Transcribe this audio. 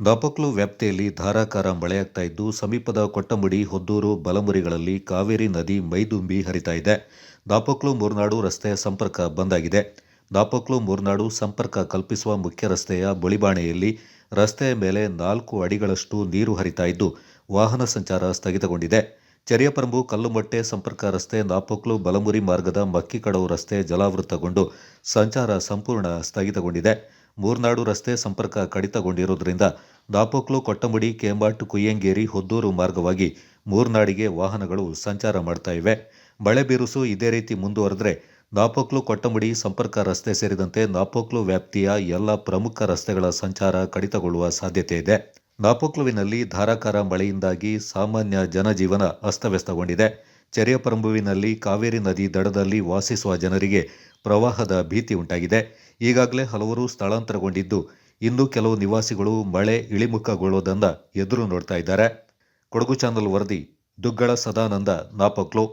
ದಾಪಕ್ಲು ವ್ಯಾಪ್ತಿಯಲ್ಲಿ ಧಾರಾಕಾರ ಮಳೆಯಾಗ್ತಾ ಇದ್ದು, ಸಮೀಪದ ಕೊಟ್ಟಮುಡಿ ಹೊದ್ದೂರು, ಬಲಮುರಿಗಳಲ್ಲಿ ಕಾವೇರಿ ನದಿ ಮೈದುಂಬಿ ಹರಿತಾ ಇದೆ. ದಾಪಕ್ಲು ಮೂರ್ನಾಡು ರಸ್ತೆಯ ಸಂಪರ್ಕ ಬಂದಾಗಿದೆ ದಾಪಕ್ಲು ಮೂರ್ನಾಡು ಸಂಪರ್ಕ ಕಲ್ಪಿಸುವ ಮುಖ್ಯ ರಸ್ತೆಯ ಬಳಿಬಾಣೆಯಲ್ಲಿ ರಸ್ತೆಯ ಮೇಲೆ ನಾಲ್ಕು ಅಡಿಗಳಷ್ಟು ನೀರು ಹರಿತಾ ಇದ್ದು, ವಾಹನ ಸಂಚಾರ ಸ್ಥಗಿತಗೊಂಡಿದೆ. ಚೆರಿಯಪರಂಬು ಕಲ್ಲುಮಟ್ಟೆ ಸಂಪರ್ಕ ರಸ್ತೆ ನಾಪಕ್ಲು ಬಲಮುರಿ ಮಾರ್ಗದ ಮಕ್ಕಿಕಡವು ರಸ್ತೆ ಜಲಾವೃತಗೊಂಡು ಸಂಚಾರ ಸಂಪೂರ್ಣ ಸ್ಥಗಿತಗೊಂಡಿದೆ. ಮೂರ್ನಾಡು ರಸ್ತೆ ಸಂಪರ್ಕ ಕಡಿತಗೊಂಡಿರುವುದರಿಂದ ದಾಪೋಕ್ಲು ಕೊಟ್ಟಮುಡಿ ಕೆಂಬಾಟ್, ಕುಯ್ಯಂಗೇರಿ, ಹೊದ್ದೂರು ಮಾರ್ಗವಾಗಿ ಮೂರ್ನಾಡಿಗೆ ವಾಹನಗಳು ಸಂಚಾರ ಮಾಡ್ತಾ ಇವೆ. ಮಳೆ ಬಿರುಸು ಇದೇ ರೀತಿ ಮುಂದುವರೆದ್ರೆ ದಾಪೋಕ್ಲು ಕೊಟ್ಟಮುಡಿ ಸಂಪರ್ಕ ರಸ್ತೆ ಸೇರಿದಂತೆ ನಾಪೋಕ್ಲು ವ್ಯಾಪ್ತಿಯ ಎಲ್ಲ ಪ್ರಮುಖ ರಸ್ತೆಗಳ ಸಂಚಾರ ಕಡಿತಗೊಳ್ಳುವ ಸಾಧ್ಯತೆ ಇದೆ. ನಾಪೋಕ್ಲುವಿನಲ್ಲಿ ಧಾರಾಕಾರ ಮಳೆಯಿಂದಾಗಿ ಸಾಮಾನ್ಯ ಜನಜೀವನ ಅಸ್ತವ್ಯಸ್ತಗೊಂಡಿದೆ. ಚೆರಿಯಪರಂಬುವಿನಲ್ಲಿ ಕಾವೇರಿ ನದಿ ದಡದಲ್ಲಿ ವಾಸಿಸುವ ಜನರಿಗೆ ಪ್ರವಾಹದ ಭೀತಿ ಉಂಟಾಗಿದೆ. ಈಗಾಗಲೇ ಹಲವರು ಸ್ಥಳಾಂತರಗೊಂಡಿದ್ದು, ಇನ್ನು ಕೆಲವು ನಿವಾಸಿಗಳು ಮಳೆ ಇಳಿಮುಖಗೊಳ್ಳೋದನ್ನ ಎದುರು ನೋಡ್ತಾ ಇದ್ದಾರೆ. ಕೊಡಗು ಚಾನಲ್ ವರದಿ, ದುಗ್ಗಳ ಸದಾನಂದ, ನಾಪಕ್ಲು